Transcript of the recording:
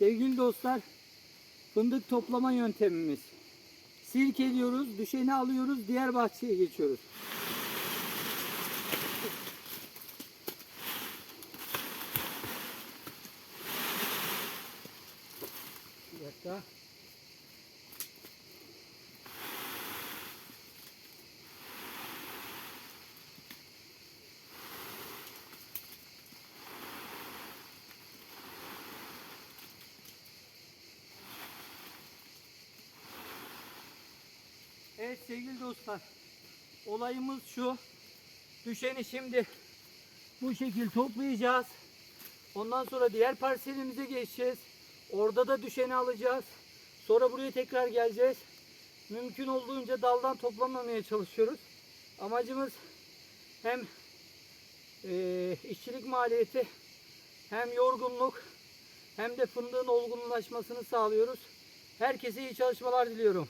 Sevgili dostlar, fındık toplama yöntemimiz. Silk ediyoruz, düşeni alıyoruz, diğer bahçeye geçiyoruz. Bir dakika. Evet sevgili dostlar. Olayımız şu. Düşeni şimdi bu şekil toplayacağız. Ondan sonra diğer parselimize geçeceğiz. Orada da düşeni alacağız. Sonra buraya tekrar geleceğiz. Mümkün olduğunca daldan toplamamaya çalışıyoruz. Amacımız hem eee, işçilik maliyeti hem yorgunluk hem de fındığın olgunlaşmasını sağlıyoruz. Herkese iyi çalışmalar diliyorum.